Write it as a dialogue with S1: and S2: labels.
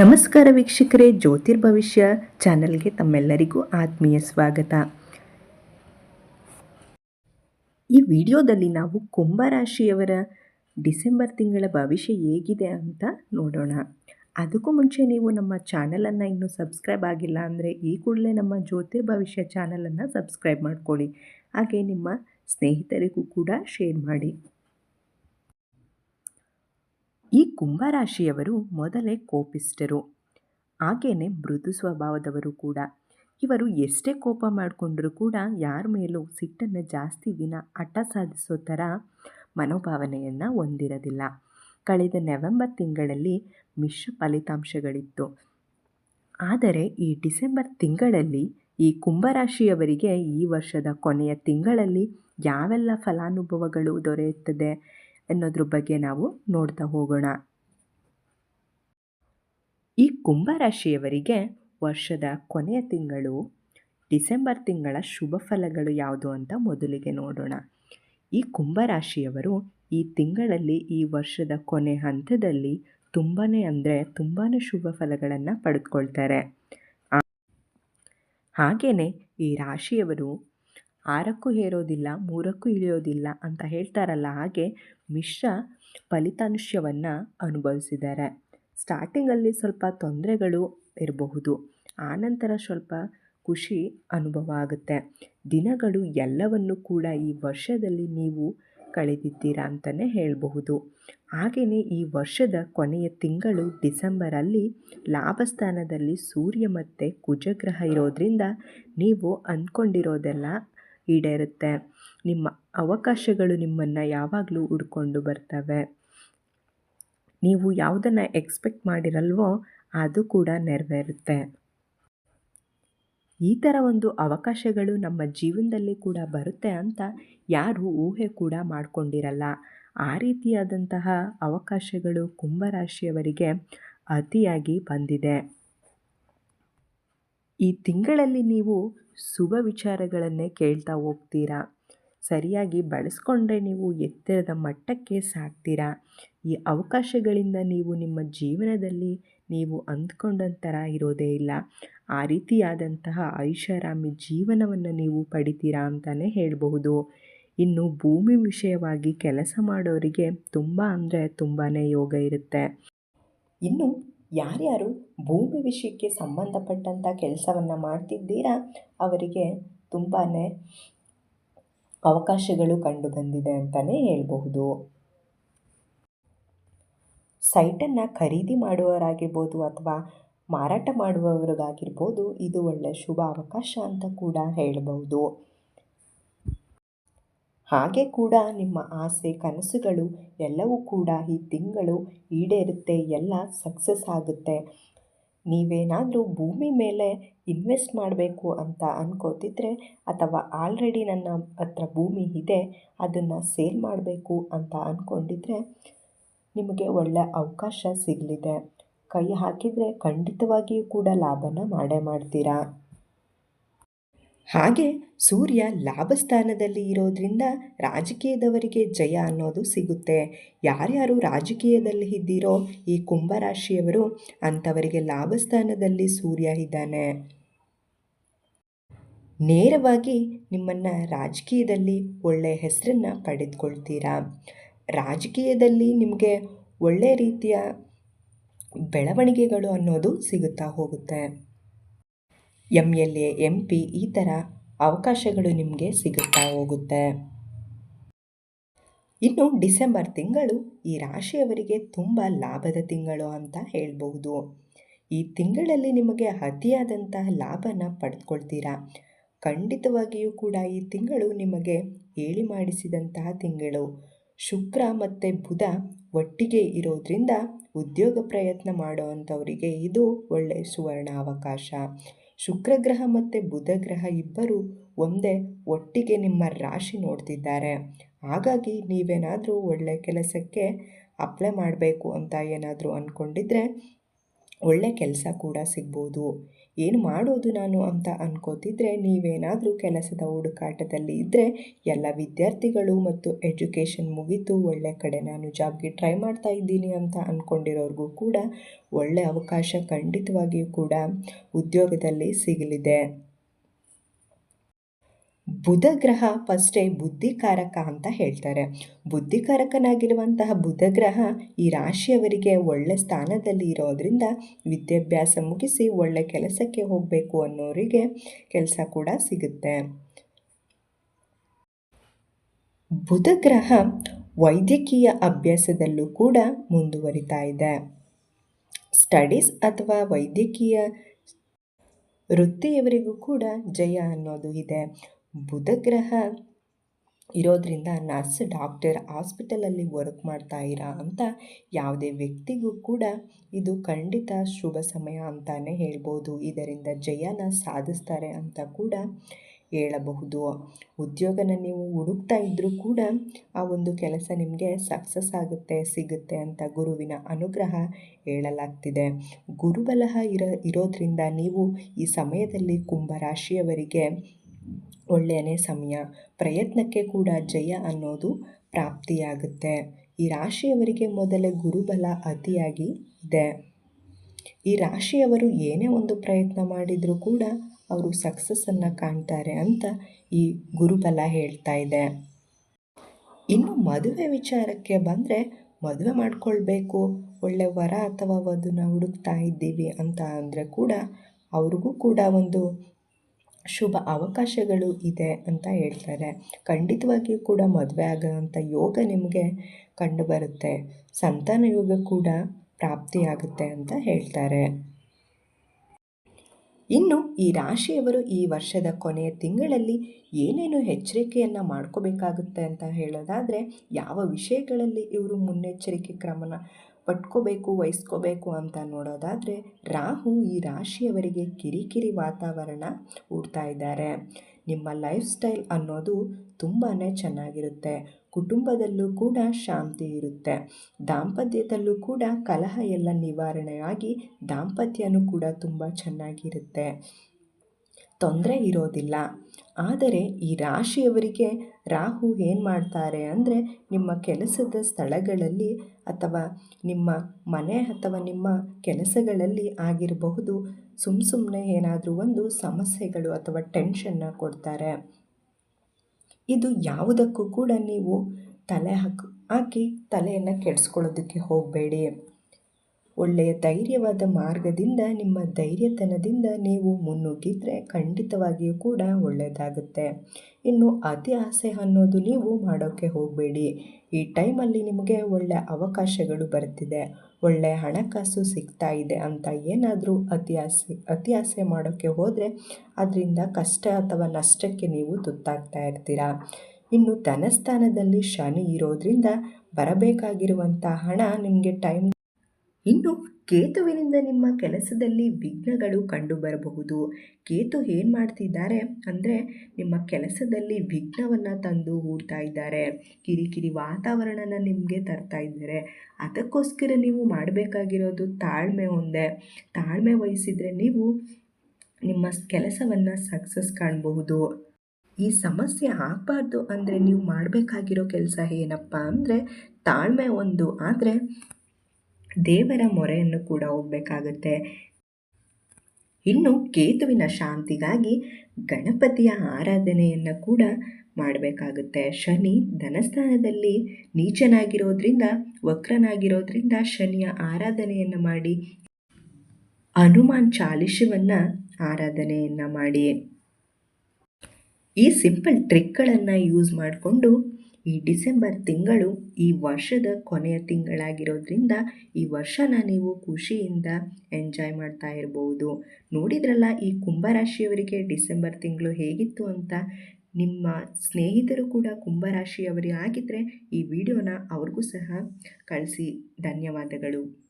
S1: ನಮಸ್ಕಾರ ವೀಕ್ಷಕರೇ ಜ್ಯೋತಿರ್ಭವಿಷ್ಯ ಚಾನಲ್ಗೆ ತಮ್ಮೆಲ್ಲರಿಗೂ ಆತ್ಮೀಯ ಸ್ವಾಗತ. ಈ ವಿಡಿಯೋದಲ್ಲಿ ನಾವು ಕುಂಭರಾಶಿಯವರ ಡಿಸೆಂಬರ್ ತಿಂಗಳ ಭವಿಷ್ಯ ಹೇಗಿದೆ ಅಂತ ನೋಡೋಣ. ಅದಕ್ಕೂ ಮುಂಚೆ ನೀವು ನಮ್ಮ ಚಾನಲನ್ನು ಇನ್ನೂ ಸಬ್ಸ್ಕ್ರೈಬ್ ಆಗಿಲ್ಲ ಅಂದರೆ ಈ ಕೂಡಲೇ ನಮ್ಮ ಜ್ಯೋತಿರ್ಭವಿಷ್ಯ ಚಾನಲನ್ನು ಸಬ್ಸ್ಕ್ರೈಬ್ ಮಾಡ್ಕೊಳ್ಳಿ. ಹಾಗೆ ನಿಮ್ಮ ಸ್ನೇಹಿತರಿಗೂ ಕೂಡ ಶೇರ್ ಮಾಡಿ. ಈ ಕುಂಭರಾಶಿಯವರು ಮೊದಲೇ ಕೋಪಿಸ್ಟರು ಹಾಗೇನೆ ಮೃದು ಸ್ವಭಾವದವರು ಕೂಡ. ಇವರು ಎಷ್ಟೇ ಕೋಪ ಮಾಡಿಕೊಂಡ್ರೂ ಕೂಡ ಯಾರ ಮೇಲೂ ಸಿಟ್ಟನ್ನು ಜಾಸ್ತಿ ದಿನ ಹಠ ಸಾಧಿಸೋ ಥರ ಮನೋಭಾವನೆಯನ್ನು ಹೊಂದಿರೋದಿಲ್ಲ. ಕಳೆದ ನವೆಂಬರ್ ತಿಂಗಳಲ್ಲಿ ಮಿಶ್ರ ಫಲಿತಾಂಶಗಳಿತ್ತು. ಆದರೆ ಈ ಡಿಸೆಂಬರ್ ತಿಂಗಳಲ್ಲಿ ಈ ಕುಂಭರಾಶಿಯವರಿಗೆ ಈ ವರ್ಷದ ಕೊನೆಯ ತಿಂಗಳಲ್ಲಿ ಯಾವೆಲ್ಲ ಫಲಾನುಭವಗಳು ದೊರೆಯುತ್ತದೆ? ಅನ್ನೋದ್ರ ಬಗ್ಗೆ ನಾವು ನೋಡ್ತಾ ಹೋಗೋಣ. ಈ ಕುಂಭರಾಶಿಯವರಿಗೆ ವರ್ಷದ ಕೊನೆಯ ತಿಂಗಳು, ಡಿಸೆಂಬರ್ ತಿಂಗಳ ಶುಭ ಫಲಗಳು ಯಾವುದು ಅಂತ ಮೊದಲಿಗೆ ನೋಡೋಣ. ಈ ಕುಂಭರಾಶಿಯವರು ಈ ತಿಂಗಳಲ್ಲಿ, ಈ ವರ್ಷದ ಕೊನೆ ಹಂತದಲ್ಲಿ ತುಂಬಾ ಅಂದರೆ ತುಂಬಾ ಶುಭ ಫಲಗಳನ್ನು ಪಡೆದುಕೊಳ್ತಾರೆ ಹಾಗೆಯೇ ಈ ರಾಶಿಯವರು ಆರಕ್ಕೂ ಹೇರೋದಿಲ್ಲ, ಮೂರಕ್ಕೂ ಇಳಿಯೋದಿಲ್ಲ ಅಂತ ಹೇಳ್ತಾರಲ್ಲ, ಹಾಗೆ ಮಿಶ್ರ ಫಲಿತಾಂಶವನ್ನು ಅನುಭವಿಸಿದ್ದಾರೆ. ಸ್ಟಾರ್ಟಿಂಗಲ್ಲಿ ಸ್ವಲ್ಪ ತೊಂದರೆಗಳು ಇರಬಹುದು, ಆನಂತರ ಸ್ವಲ್ಪ ಖುಷಿ ಅನುಭವ ಆಗುತ್ತೆ. ದಿನಗಳು ಎಲ್ಲವನ್ನು ಕೂಡ ಈ ವರ್ಷದಲ್ಲಿ ನೀವು ಕಳೆದಿದ್ದೀರಾ ಅಂತಲೇ ಹೇಳಬಹುದು. ಹಾಗೆಯೇ ಈ ವರ್ಷದ ಕೊನೆಯ ತಿಂಗಳು ಡಿಸೆಂಬರಲ್ಲಿ ಲಾಭಸ್ಥಾನದಲ್ಲಿ ಸೂರ್ಯ ಮತ್ತು ಕುಜಗ್ರಹ ಇರೋದರಿಂದ ನೀವು ಅಂದ್ಕೊಂಡಿರೋದೆಲ್ಲ ಈಡೇರುತ್ತೆ. ನಿಮ್ಮ ಅವಕಾಶಗಳು ನಿಮ್ಮನ್ನು ಯಾವಾಗಲೂ ಹುಡ್ಕೊಂಡು ಬರ್ತವೆ. ನೀವು ಯಾವುದನ್ನು ಎಕ್ಸ್ಪೆಕ್ಟ್ ಮಾಡಿರಲ್ವೋ ಅದು ಕೂಡ ನೆರವೇರುತ್ತೆ. ಈ ಥರ ಒಂದು ಅವಕಾಶಗಳು ನಮ್ಮ ಜೀವನದಲ್ಲಿ ಕೂಡ ಬರುತ್ತೆ ಅಂತ ಯಾರು ಊಹೆ ಕೂಡ ಮಾಡಿಕೊಂಡಿರಲ್ಲ. ಆ ರೀತಿಯಾದಂತಹ ಅವಕಾಶಗಳು ಕುಂಭರಾಶಿಯವರಿಗೆ ಅತಿಯಾಗಿ ಬಂದಿದೆ. ಈ ತಿಂಗಳಲ್ಲಿ ನೀವು ಶುಭ ವಿಚಾರಗಳನ್ನೇ ಕೇಳ್ತಾ ಹೋಗ್ತೀರಾ? ಸರಿಯಾಗಿ ಬಳಸ್ಕೊಂಡ್ರೆ ನೀವು ಎತ್ತರದ ಮಟ್ಟಕ್ಕೆ ಸಾಗ್ತೀರಾ? ಈ ಅವಕಾಶಗಳಿಂದ ನೀವು ನಿಮ್ಮ ಜೀವನದಲ್ಲಿ ನೀವು ಅಂದ್ಕೊಂಡಂಥರ ಇರೋದೇ ಇಲ್ಲ. ಆ ರೀತಿಯಾದಂತಹ ಐಷಾರಾಮಿ ಜೀವನವನ್ನು ನೀವು ಪಡಿತೀರಾ ಅಂತಲೇ ಹೇಳಬಹುದು. ಇನ್ನು ಭೂಮಿ ವಿಷಯವಾಗಿ ಕೆಲಸ ಮಾಡೋರಿಗೆ ತುಂಬ ಅಂದರೆ ತುಂಬಾ ಯೋಗ ಇರುತ್ತೆ. ಇನ್ನು ಯಾರ್ಯಾರು ಭೂಮಿ ವಿಷಯಕ್ಕೆ ಸಂಬಂಧಪಟ್ಟಂಥ ಕೆಲಸವನ್ನು ಮಾಡ್ತಿದ್ದೀರಾ, ಅವರಿಗೆ ತುಂಬಾ ಅವಕಾಶಗಳು ಕಂಡುಬಂದಿದೆ ಅಂತಲೇ ಹೇಳಬಹುದು. ಸೈಟನ್ನು ಖರೀದಿ ಮಾಡುವವರಾಗಿರ್ಬೋದು ಅಥವಾ ಮಾರಾಟ ಮಾಡುವವರಿಗಾಗಿರ್ಬೋದು ಇದು ಒಳ್ಳೆಯ ಶುಭ ಅವಕಾಶ ಅಂತ ಕೂಡ ಹೇಳಬಹುದು. ಹಾಗೆ ಕೂಡ ನಿಮ್ಮ ಆಸೆ, ಕನಸುಗಳು ಎಲ್ಲವೂ ಕೂಡ ಈ ತಿಂಗಳು ಈಡೇರುತ್ತೆ, ಎಲ್ಲ ಸಕ್ಸಸ್ ಆಗುತ್ತೆ. ನೀವೇನಾದರೂ ಭೂಮಿ ಮೇಲೆ ಇನ್ವೆಸ್ಟ್ ಮಾಡಬೇಕು ಅಂತ ಅನ್ಕೋತಿದ್ರೆ ಅಥವಾ ಆಲ್ರೆಡಿ ನನ್ನ ಹತ್ರ ಭೂಮಿ ಇದೆ, ಅದನ್ನು ಸೇಲ್ ಮಾಡಬೇಕು ಅಂತ ಅಂದ್ಕೊಂಡಿದ್ರೆ ನಿಮಗೆ ಒಳ್ಳೆಯ ಅವಕಾಶ ಸಿಗಲಿದೆ. ಕೈ ಹಾಕಿದರೆ ಖಂಡಿತವಾಗಿಯೂ ಕೂಡ ಲಾಭನ ಮಾಡೇ ಮಾಡ್ತೀರಾ? ಹಾಗೆ ಸೂರ್ಯ ಲಾಭಸ್ಥಾನದಲ್ಲಿ ಇರೋದ್ರಿಂದ ರಾಜಕೀಯದವರಿಗೆ ಜಯ ಅನ್ನೋದು ಸಿಗುತ್ತೆ. ಯಾರ್ಯಾರು ರಾಜಕೀಯದಲ್ಲಿ ಇದ್ದೀರೋ ಈ ಕುಂಭರಾಶಿಯವರು ಅಂಥವರಿಗೆ ಲಾಭಸ್ಥಾನದಲ್ಲಿ ಸೂರ್ಯ ಇದ್ದಾನೆ. ನೇರವಾಗಿ ನಿಮ್ಮನ್ನು ರಾಜಕೀಯದಲ್ಲಿ ಒಳ್ಳೆಯ ಹೆಸರನ್ನು ಪಡೆದುಕೊಳ್ತೀರಾ? ರಾಜಕೀಯದಲ್ಲಿ ನಿಮಗೆ ಒಳ್ಳೆಯ ರೀತಿಯ ಬೆಳವಣಿಗೆಗಳು ಅನ್ನೋದು ಸಿಗುತ್ತಾ ಹೋಗುತ್ತೆ. M L A M P ಈ ಥರ ಅವಕಾಶಗಳು ನಿಮಗೆ ಸಿಗುತ್ತಾ ಹೋಗುತ್ತೆ. ಇನ್ನು ಡಿಸೆಂಬರ್ ತಿಂಗಳು ಈ ರಾಶಿಯವರಿಗೆ ತುಂಬ ಲಾಭದ ತಿಂಗಳು ಅಂತ ಹೇಳಬಹುದು. ಈ ತಿಂಗಳಲ್ಲಿ ನಿಮಗೆ ಅತಿಯಾದಂತಹ ಲಾಭನ ಪಡೆದುಕೊಳ್ತೀರಾ ಖಂಡಿತವಾಗಿಯೂ ಕೂಡ ಈ ತಿಂಗಳು ನಿಮಗೆ ಹೇಳಿ ಮಾಡಿಸಿದಂತಹ ತಿಂಗಳು. ಶುಕ್ರ ಮತ್ತು ಬುಧ ಒಟ್ಟಿಗೆ ಇರೋದ್ರಿಂದ ಉದ್ಯೋಗ ಪ್ರಯತ್ನ ಮಾಡುವಂಥವರಿಗೆ ಇದು ಒಳ್ಳೆಯ ಸುವರ್ಣ ಅವಕಾಶ ಶುಕ್ರ ಗ್ರಹ ಮತ್ತು ಬುಧ ಗ್ರಹ ಇಬ್ಬರು ಒಂದೇ ಒಟ್ಟಿಗೆ ನಿಮ್ಮ ರಾಶಿ ನೋಡ್ತಿದ್ದಾರೆ. ಹಾಗಾಗಿ ನೀವೇನಾದರೂ ಒಳ್ಳೆಯ ಕೆಲಸಕ್ಕೆ ಅಪ್ಲೈ ಮಾಡಬೇಕು ಅಂತ ಏನಾದರೂ ಅಂದ್ಕೊಂಡಿದ್ರೆ ಒಳ್ಳೆ ಕೆಲಸ ಕೂಡ ಸಿಗ್ಬೋದು. ಏನು ಮಾಡೋದು ನಾನು ಅಂತ ಅನ್ಕೋತಿದ್ರೆ ನೀವೇನಾದರೂ ಕೆಲಸದ ಹುಡುಕಾಟದಲ್ಲಿ ಇದ್ದರೆ ಎಲ್ಲ ವಿದ್ಯಾರ್ಥಿಗಳು ಮತ್ತು ಎಜುಕೇಷನ್ ಮುಗಿತು, ಒಳ್ಳೆ ಕಡೆ ನಾನು ಜಾಬ್ಗೆ ಟ್ರೈ ಮಾಡ್ತಾ ಇದ್ದೀನಿ ಅಂತ ಅಂದ್ಕೊಂಡಿರೋರ್ಗೂ ಕೂಡ ಒಳ್ಳೆ ಅವಕಾಶ ಖಂಡಿತವಾಗಿಯೂ ಕೂಡ ಉದ್ಯೋಗದಲ್ಲಿ ಸಿಗಲಿದೆ. ಬುಧ ಗ್ರಹ ಫಸ್ಟೇ ಬುದ್ಧಿಕಾರಕ ಅಂತ ಹೇಳ್ತಾರೆ. ಬುದ್ಧಿಕಾರಕನಾಗಿರುವಂತಹ ಬುಧ ಗ್ರಹ ಈ ರಾಶಿಯವರಿಗೆ ಒಳ್ಳೆ ಸ್ಥಾನದಲ್ಲಿ ಇರೋದ್ರಿಂದ ವಿದ್ಯಾಭ್ಯಾಸ ಮುಗಿಸಿ ಒಳ್ಳೆ ಕೆಲಸಕ್ಕೆ ಹೋಗಬೇಕು ಅನ್ನೋರಿಗೆ ಕೆಲಸ ಕೂಡ ಸಿಗುತ್ತೆ. ಬುಧ ಗ್ರಹ ವೈದ್ಯಕೀಯ ಅಭ್ಯಾಸದಲ್ಲೂ ಕೂಡ ಮುಂದುವರಿತಾ ಇದೆ. ಸ್ಟಡೀಸ್ ಅಥವಾ ವೈದ್ಯಕೀಯ ವೃತ್ತಿಯವರಿಗೂ ಕೂಡ ಜಯ ಅನ್ನೋದು ಇದೆ. ಬುಧ ಗ್ರಹ ಇರೋದರಿಂದ ನರ್ಸ್, ಡಾಕ್ಟರ್ ಹಾಸ್ಪಿಟಲಲ್ಲಿ ವರ್ಕ್ ಮಾಡ್ತಾ ಇರಾ ಅಂತ ಯಾವುದೇ ವ್ಯಕ್ತಿಗೂ ಕೂಡ ಇದು ಖಂಡಿತ ಶುಭ ಸಮಯ ಅಂತಲೇ ಹೇಳ್ಬೋದು. ಇದರಿಂದ ಜಯನ ಸಾಧಿಸ್ತಾರೆ ಅಂತ ಕೂಡ ಹೇಳಬಹುದು. ಉದ್ಯೋಗನ ನೀವು ಹುಡುಕ್ತಾ ಇದ್ದರೂ ಕೂಡ ಆ ಒಂದು ಕೆಲಸ ನಿಮಗೆ ಸಕ್ಸಸ್ ಆಗುತ್ತೆ, ಸಿಗುತ್ತೆ ಅಂತ ಗುರುವಿನ ಅನುಗ್ರಹ ಹೇಳಲಾಗ್ತಿದೆ. ಗುರುಬಲಹ ಇರೋ ಇರೋದ್ರಿಂದ ನೀವು ಈ ಸಮಯದಲ್ಲಿ ಕುಂಭರಾಶಿಯವರಿಗೆ ಒಳ್ಳೆಯನೇ ಸಮಯ. ಪ್ರಯತ್ನಕ್ಕೆ ಕೂಡ ಜಯ ಅನ್ನೋದು ಪ್ರಾಪ್ತಿಯಾಗುತ್ತೆ. ಈ ರಾಶಿಯವರಿಗೆ ಮೊದಲೇ ಗುರುಬಲ ಅತಿಯಾಗಿ ಇದೆ. ಈ ರಾಶಿಯವರು ಏನೇ ಒಂದು ಪ್ರಯತ್ನ ಮಾಡಿದರೂ ಕೂಡ ಅವರು ಸಕ್ಸಸ್ಸನ್ನು ಕಾಣ್ತಾರೆ ಅಂತ ಈ ಗುರುಬಲ ಹೇಳ್ತಾ ಇದೆ. ಇನ್ನು ಮದುವೆ ವಿಚಾರಕ್ಕೆ ಬಂದರೆ ಮದುವೆ ಮಾಡಿಕೊಳ್ಬೇಕು, ಒಳ್ಳೆ ವರ ಅಥವಾ ವಧುನ ಹುಡುಕ್ತಾ ಇದ್ದೀವಿ ಅಂತ ಅಂದರೆ ಕೂಡ ಅವ್ರಿಗೂ ಕೂಡ ಒಂದು ಶುಭ ಅವಕಾಶಗಳು ಇದೆ ಅಂತ ಹೇಳ್ತಾರೆ. ಖಂಡಿತವಾಗಿಯೂ ಕೂಡ ಮದುವೆ ಆಗೋವಂಥ ಯೋಗ ನಿಮಗೆ ಕಂಡುಬರುತ್ತೆ. ಸಂತಾನ ಯೋಗ ಕೂಡ ಪ್ರಾಪ್ತಿಯಾಗುತ್ತೆ ಅಂತ ಹೇಳ್ತಾರೆ. ಇನ್ನು ಈ ರಾಶಿಯವರು ಈ ವರ್ಷದ ಕೊನೆಯ ತಿಂಗಳಲ್ಲಿ ಏನೇನು ಎಚ್ಚರಿಕೆಯನ್ನು ಮಾಡ್ಕೋಬೇಕಾಗುತ್ತೆ ಅಂತ ಹೇಳೋದಾದರೆ ಯಾವ ವಿಷಯಗಳಲ್ಲಿ ಇವರು ಮುನ್ನೆಚ್ಚರಿಕೆ ಕ್ರಮನ ಪಟ್ಕೋಬೇಕು, ವಹಿಸ್ಕೋಬೇಕು ಅಂತ ನೋಡೋದಾದರೆ ರಾಹು ಈ ರಾಶಿಯವರಿಗೆ ಕಿರಿಕಿರಿ ವಾತಾವರಣ ಹೂಡ್ತಾ ಇದ್ದಾರೆ. ನಿಮ್ಮ ಲೈಫ್ ಸ್ಟೈಲ್ ಅನ್ನೋದು ತುಂಬಾ ಚೆನ್ನಾಗಿರುತ್ತೆ. ಕುಟುಂಬದಲ್ಲೂ ಕೂಡ ಶಾಂತಿ ಇರುತ್ತೆ. ದಾಂಪತ್ಯದಲ್ಲೂ ಕೂಡ ಕಲಹ ಎಲ್ಲ ನಿವಾರಣೆಯಾಗಿ ದಾಂಪತ್ಯನೂ ಕೂಡ ತುಂಬ ಚೆನ್ನಾಗಿರುತ್ತೆ. ತೊಂದರೆ ಇರೋದಿಲ್ಲ. ಆದರೆ ಈ ರಾಶಿಯವರಿಗೆ ರಾಹು ಏನು ಮಾಡ್ತಾರೆ ಅಂದರೆ ನಿಮ್ಮ ಕೆಲಸದ ಸ್ಥಳಗಳಲ್ಲಿ ಅಥವಾ ನಿಮ್ಮ ಮನೆ ಅಥವಾ ನಿಮ್ಮ ಕೆಲಸಗಳಲ್ಲಿ ಆಗಿರಬಹುದು ಸುಮ್ಮ ಸುಮ್ಮನೆ ಏನಾದರೂ ಒಂದು ಸಮಸ್ಯೆಗಳು ಅಥವಾ ಟೆನ್ಷನ್ನ ಕೊಡ್ತಾರೆ. ಇದು ಯಾವುದಕ್ಕೂ ಕೂಡ ನೀವು ತಲೆ ಹಾಕಿ ಹಾಕಿ ತಲೆಯನ್ನು ಕೆಡಿಸ್ಕೊಳ್ಳೋದಕ್ಕೆ ಹೋಗಬೇಡಿ. ಒಳ್ಳೆಯ ಧೈರ್ಯವಾದ ಮಾರ್ಗದಿಂದ, ನಿಮ್ಮ ಧೈರ್ಯತನದಿಂದ ನೀವು ಮುನ್ನುಗ್ಗಿದ್ರೆ ಖಂಡಿತವಾಗಿಯೂ ಕೂಡ ಒಳ್ಳೆಯದಾಗುತ್ತೆ. ಇನ್ನು ಅತಿ ಆಸೆ ಅನ್ನೋದು ನೀವು ಮಾಡೋಕ್ಕೆ ಹೋಗಬೇಡಿ. ಈ ಟೈಮಲ್ಲಿ ನಿಮಗೆ ಒಳ್ಳೆಯ ಅವಕಾಶಗಳು ಬರ್ತಿದೆ. ಒಳ್ಳೆಯ ಹಣಕಾಸು ಸಿಗ್ತಾ ಇದೆ ಅಂತ ಏನಾದರೂ ಅತಿ ಆಸೆ ಅತಿ ಆಸೆ ಮಾಡೋಕ್ಕೆ ಹೋದರೆ ಅದರಿಂದ ಕಷ್ಟ ಅಥವಾ ನಷ್ಟಕ್ಕೆ ನೀವು ತುತ್ತಾಗ್ತಾ ಇರ್ತೀರಾ. ಇನ್ನು ಧನಸ್ಥಾನದಲ್ಲಿ ಶನಿ ಇರೋದ್ರಿಂದ ಬರಬೇಕಾಗಿರುವಂಥ ಹಣ ನಿಮಗೆ ಟೈಮ್ ಇನ್ನು ಕೇತುವಿನಿಂದ ನಿಮ್ಮ ಕೆಲಸದಲ್ಲಿ ವಿಘ್ನಗಳು ಕಂಡುಬರಬಹುದು. ಕೇತು ಏನು ಮಾಡ್ತಿದ್ದಾರೆ ಅಂದರೆ ನಿಮ್ಮ ಕೆಲಸದಲ್ಲಿ ವಿಘ್ನವನ್ನು ತಂದು ಹೂಡ್ತಾ ಇದ್ದಾರೆ. ಕಿರಿಕಿರಿ ವಾತಾವರಣನ ನಿಮಗೆ ತರ್ತಾ ಇದ್ದಾರೆ. ಅದಕ್ಕೋಸ್ಕರ ನೀವು ಮಾಡಬೇಕಾಗಿರೋದು ತಾಳ್ಮೆ ಒಂದೇ. ತಾಳ್ಮೆ ವಹಿಸಿದರೆ ನೀವು ನಿಮ್ಮ ಕೆಲಸವನ್ನು ಸಕ್ಸಸ್ ಕಾಣಬಹುದು. ಈ ಸಮಸ್ಯೆ ಆಗಬಾರ್ದು ಅಂದರೆ ನೀವು ಮಾಡಬೇಕಾಗಿರೋ ಕೆಲಸ ಏನಪ್ಪ ಅಂದರೆ ತಾಳ್ಮೆ ಒಂದು. ಆದರೆ ದೇವರ ಮೊರೆಯನ್ನು ಕೂಡ ಹೋಗಬೇಕಾಗುತ್ತೆ ಇನ್ನು ಕೇತುವಿನ ಶಾಂತಿಗಾಗಿ ಗಣಪತಿಯ ಆರಾಧನೆಯನ್ನು ಕೂಡ ಮಾಡಬೇಕಾಗುತ್ತೆ. ಶನಿ ಧನಸ್ಥಾನದಲ್ಲಿ ನೀಚನಾಗಿರೋದ್ರಿಂದ, ವಕ್ರನಾಗಿರೋದ್ರಿಂದ ಶನಿಯ ಆರಾಧನೆಯನ್ನು ಮಾಡಿ, ಹನುಮಾನ್ ಚಾಲಿಶವನ್ನು ಆರಾಧನೆಯನ್ನು ಮಾಡಿ. ಈ ಸಿಂಪಲ್ ಟ್ರಿಕ್ಗಳನ್ನು ಯೂಸ್ ಮಾಡಿಕೊಂಡು ಈ ಡಿಸೆಂಬರ್ ತಿಂಗಳು ಈ ವರ್ಷದ ಕೊನೆಯ ತಿಂಗಳಾಗಿರೋದ್ರಿಂದ ಈ ವರ್ಷನ ನೀವು ಖುಷಿಯಿಂದ ಎಂಜಾಯ್ ಮಾಡ್ತಾ ಇರಬಹುದು ನೋಡಿದ್ರಲ್ಲ ಈ ಕುಂಭರಾಶಿಯವರಿಗೆ ಡಿಸೆಂಬರ್ ತಿಂಗಳು ಹೇಗಿತ್ತು ಅಂತ? ನಿಮ್ಮ ಸ್ನೇಹಿತರು ಕೂಡ ಕುಂಭರಾಶಿಯವರೇ ಆಗಿದ್ದರೆ ಈ ವಿಡಿಯೋನ ಅವ್ರಿಗೂ ಸಹ ಕಳಿಸಿ. ಧನ್ಯವಾದಗಳು.